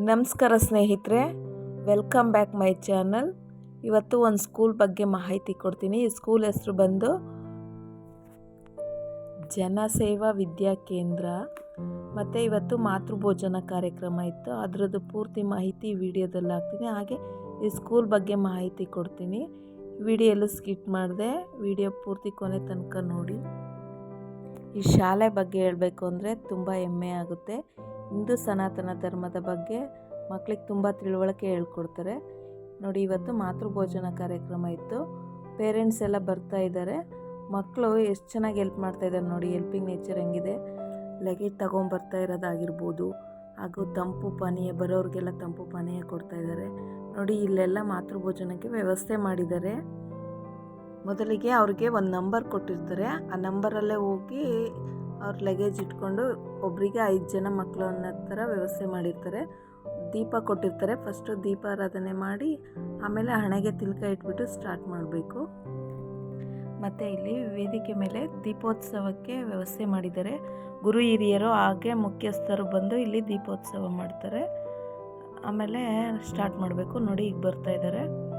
ನಮಸ್ಕಾರ ಸ್ನೇಹಿತರೆ welcome back my channel ಇವತ್ತು ಒಂದು ಸ್ಕೂಲ್ ಬಗ್ಗೆ ಮಾಹಿತಿ ಕೊಡ್ತೀನಿ. ಈ ಸ್ಕೂಲ್ ಹೆಸರು ಬಂದು ಜನಸೇವಾ ವಿದ್ಯಾ ಕೇಂದ್ರ. ಮತ್ತು ಇವತ್ತು ಮಾತೃಭೋಜನ ಕಾರ್ಯಕ್ರಮ ಇತ್ತು. ಅದರದ್ದು ಪೂರ್ತಿ ಮಾಹಿತಿ ವಿಡಿಯೋದಲ್ಲಿ ಹಾಕ್ತೀನಿ. ಹಾಗೆ ಈ ಸ್ಕೂಲ್ ಬಗ್ಗೆ ಮಾಹಿತಿ ಕೊಡ್ತೀನಿ. ವಿಡಿಯೋಲ್ಲೂ ಸ್ಕಿಟ್ ಮಾಡಿದೆ. ವಿಡಿಯೋ ಪೂರ್ತಿ ಕೊನೆ ತನಕ ನೋಡಿ. ಈ ಶಾಲೆ ಬಗ್ಗೆ ಹೇಳಬೇಕು ಅಂದರೆ ತುಂಬ ಹೆಮ್ಮೆ ಆಗುತ್ತೆ. ಹಿಂದೂ ಸನಾತನ ಧರ್ಮದ ಬಗ್ಗೆ ಮಕ್ಕಳಿಗೆ ತುಂಬ ತಿಳುವಳಿಕೆ ಹೇಳ್ಕೊಡ್ತಾರೆ. ನೋಡಿ, ಇವತ್ತು ಮಾತೃಭೋಜನ ಕಾರ್ಯಕ್ರಮ ಇತ್ತು. ಪೇರೆಂಟ್ಸ್ ಎಲ್ಲ ಬರ್ತಾ ಇದ್ದಾರೆ. ಮಕ್ಕಳು ಎಷ್ಟು ಚೆನ್ನಾಗಿ ಹೆಲ್ಪ್ ಮಾಡ್ತಾ ಇದ್ದಾರೆ ನೋಡಿ, ಹೆಲ್ಪಿಂಗ್ ನೇಚರ್ ಹೆಂಗಿದೆ. ಲಗೇಜ್ ತೊಗೊಂಬರ್ತಾ ಇರೋದಾಗಿರ್ಬೋದು. ಹಾಗೂ ತಂಪು ಪಾನೀಯ, ಬರೋರಿಗೆಲ್ಲ ತಂಪು ಪಾನೀಯ ಕೊಡ್ತಾ ಇದ್ದಾರೆ. ನೋಡಿ, ಇಲ್ಲೆಲ್ಲ ಮಾತೃಭೋಜನಕ್ಕೆ ವ್ಯವಸ್ಥೆ ಮಾಡಿದ್ದಾರೆ. ಮೊದಲಿಗೆ ಅವ್ರಿಗೆ ಒಂದು ನಂಬರ್ ಕೊಟ್ಟಿರ್ತಾರೆ. ಆ ನಂಬರಲ್ಲೇ ಹೋಗಿ ಅವ್ರ ಲಗೇಜ್ ಇಟ್ಕೊಂಡು ಒಬ್ಬರಿಗೆ ಐದು ಜನ ಮಕ್ಕಳು ಅನ್ನೋ ಥರ ವ್ಯವಸ್ಥೆ ಮಾಡಿರ್ತಾರೆ. ದೀಪ ಕೊಟ್ಟಿರ್ತಾರೆ. ಫಸ್ಟು ದೀಪಾರಾಧನೆ ಮಾಡಿ, ಆಮೇಲೆ ಹಣೆಗೆ ತಿಲಕ ಇಟ್ಬಿಟ್ಟು ಸ್ಟಾರ್ಟ್ ಮಾಡಬೇಕು. ಮತ್ತು ಇಲ್ಲಿ ವೇದಿಕೆ ಮೇಲೆ ದೀಪೋತ್ಸವಕ್ಕೆ ವ್ಯವಸ್ಥೆ ಮಾಡಿದ್ದಾರೆ. ಗುರು ಹಿರಿಯರು ಹಾಗೆ ಮುಖ್ಯಸ್ಥರು ಬಂದು ಇಲ್ಲಿ ದೀಪೋತ್ಸವ ಮಾಡ್ತಾರೆ. ಆಮೇಲೆ ಸ್ಟಾರ್ಟ್ ಮಾಡಬೇಕು. ನೋಡಿ ಈಗ ಬರ್ತಾ ಇದ್ದಾರೆ.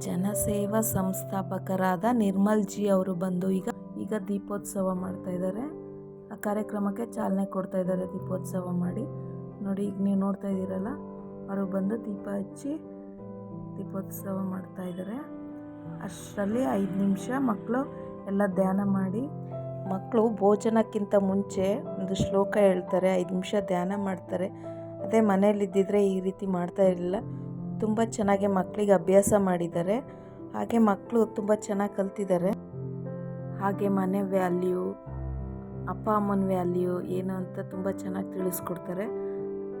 ಜನಸೇವಾ ಸಂಸ್ಥಾಪಕರಾದ ನಿರ್ಮಲ್ ಜಿ ಅವರು ಬಂದು ಈಗ ಈಗ ದೀಪೋತ್ಸವ ಮಾಡ್ತಾ ಇದ್ದಾರೆ. ಆ ಕಾರ್ಯಕ್ರಮಕ್ಕೆ ಚಾಲನೆ ಕೊಡ್ತಾ ಇದ್ದಾರೆ ದೀಪೋತ್ಸವ ಮಾಡಿ. ನೋಡಿ, ಈಗ ನೀವು ನೋಡ್ತಾ ಇದ್ದೀರಲ್ಲ, ಅವರು ಬಂದು ದೀಪ ಹಚ್ಚಿ ದೀಪೋತ್ಸವ ಮಾಡ್ತಾ ಇದ್ದಾರೆ. ಅಷ್ಟರಲ್ಲಿ ಐದು ನಿಮಿಷ ಮಕ್ಕಳು ಎಲ್ಲ ಧ್ಯಾನ ಮಾಡಿ. ಮಕ್ಕಳು ಭೋಜನಕ್ಕಿಂತ ಮುಂಚೆ ಒಂದು ಶ್ಲೋಕ ಹೇಳ್ತಾರೆ, ಐದು ನಿಮಿಷ ಧ್ಯಾನ ಮಾಡ್ತಾರೆ. ಅದೇ ಮನೆಯಲ್ಲಿದ್ದಿದ್ರೆ ಈ ರೀತಿ ಮಾಡ್ತಾ ಇರಲಿಲ್ಲ. ತುಂಬ ಚೆನ್ನಾಗಿ ಮಕ್ಕಳಿಗೆ ಅಭ್ಯಾಸ ಮಾಡಿದ್ದಾರೆ. ಹಾಗೆ ಮಕ್ಕಳು ತುಂಬ ಚೆನ್ನಾಗಿ ಕಲ್ತಿದ್ದಾರೆ. ಹಾಗೆ ಮನೆ ವ್ಯಾಲ್ಯೂ, ಅಪ್ಪ ಅಮ್ಮನ ವ್ಯಾಲ್ಯೂ ಏನು ಅಂತ ತುಂಬ ಚೆನ್ನಾಗಿ ತಿಳಿಸ್ಕೊಡ್ತಾರೆ.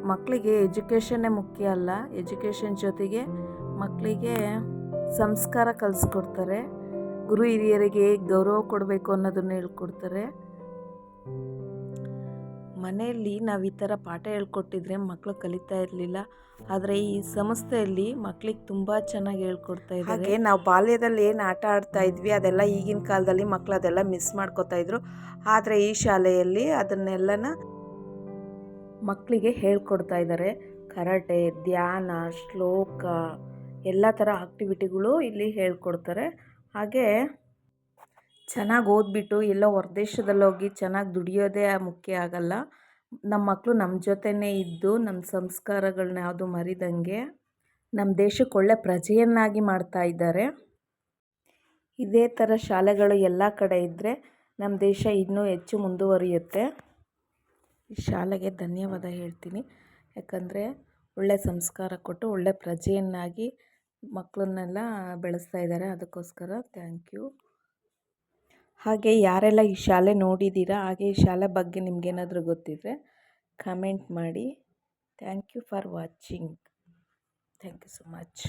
ಮಕ್ಕಳಿಗೆ ಎಜುಕೇಷನ್ನೇ ಮುಖ್ಯ ಅಲ್ಲ. ಎಜುಕೇಷನ್ ಜೊತೆಗೆ ಮಕ್ಕಳಿಗೆ ಸಂಸ್ಕಾರ ಕಲಿಸ್ಕೊಡ್ತಾರೆ. ಗುರು ಹಿರಿಯರಿಗೆ ಗೌರವ ಕೊಡಬೇಕು ಅನ್ನೋದನ್ನು ಹೇಳ್ಕೊಡ್ತಾರೆ. ಮನೆಯಲ್ಲಿ ನಾವು ಈ ಥರ ಪಾಠ ಹೇಳ್ಕೊಟ್ಟಿದ್ರೆ ಮಕ್ಕಳು ಕಲಿತಾ ಇರಲಿಲ್ಲ. ಆದರೆ ಈ ಸಂಸ್ಥೆಯಲ್ಲಿ ಮಕ್ಕಳಿಗೆ ತುಂಬ ಚೆನ್ನಾಗಿ ಹೇಳ್ಕೊಡ್ತಾ ಇದ್ದಾರೆ ನಾವು ಬಾಲ್ಯದಲ್ಲಿ ಏನು ಆಟ ಆಡ್ತಾ ಇದ್ವಿ, ಅದೆಲ್ಲ ಈಗಿನ ಕಾಲದಲ್ಲಿ ಮಕ್ಕಳು ಅದೆಲ್ಲ ಮಿಸ್ ಮಾಡ್ಕೋತಾ ಇದ್ರು. ಆದರೆ ಈ ಶಾಲೆಯಲ್ಲಿ ಅದನ್ನೆಲ್ಲನ ಮಕ್ಕಳಿಗೆ ಹೇಳ್ಕೊಡ್ತಾ ಇದ್ದಾರೆ ಕರಾಟೆ, ಧ್ಯಾನ, ಶ್ಲೋಕ, ಎಲ್ಲ ಥರ ಆಕ್ಟಿವಿಟಿಗಳು ಇಲ್ಲಿ ಹೇಳ್ಕೊಡ್ತಾರೆ. ಹಾಗೆ ಚೆನ್ನಾಗಿ ಓದ್ಬಿಟ್ಟು ಎಲ್ಲೋ ಹೋಗಿ ಚೆನ್ನಾಗಿ ದುಡಿಯೋದೇ ಮುಖ್ಯ ಆಗಲ್ಲ. ನಮ್ಮ ಮಕ್ಕಳು ನಮ್ಮ ಜೊತೆನೇ ಇದ್ದು ನಮ್ಮ ಸಂಸ್ಕಾರಗಳನ್ನ ಯಾವುದು ಮರಿದಂಗೆ ನಮ್ಮ ದೇಶಕ್ಕೆ ಒಳ್ಳೆ ಪ್ರಜೆಯನ್ನಾಗಿ ಮಾಡ್ತಾ ಇದ್ದಾರೆ. ಇದೇ ಥರ ಶಾಲೆಗಳು ಎಲ್ಲ ಕಡೆ ಇದ್ದರೆ ನಮ್ಮ ದೇಶ ಇನ್ನೂ ಹೆಚ್ಚು ಮುಂದುವರಿಯುತ್ತೆ. ಈ ಶಾಲೆಗೆ ಧನ್ಯವಾದ ಹೇಳ್ತೀನಿ. ಯಾಕಂದರೆ ಒಳ್ಳೆ ಸಂಸ್ಕಾರ ಕೊಟ್ಟು ಒಳ್ಳೆ ಪ್ರಜೆಯನ್ನಾಗಿ ಮಕ್ಕಳನ್ನೆಲ್ಲ ಬೆಳೆಸ್ತಾ ಇದ್ದಾರೆ. ಅದಕ್ಕೋಸ್ಕರ ಥ್ಯಾಂಕ್ ಯು. ಹಾಗೆ ಯಾರೆಲ್ಲ ಈ ಶಾಲೆ ನೋಡಿದ್ದೀರಾ, ಹಾಗೆ ಈ ಶಾಲೆ ಬಗ್ಗೆ ನಿಮಗೇನಾದರೂ ಗೊತ್ತಿದ್ದರೆ ಕಮೆಂಟ್ ಮಾಡಿ. Thank you for watching thank you so much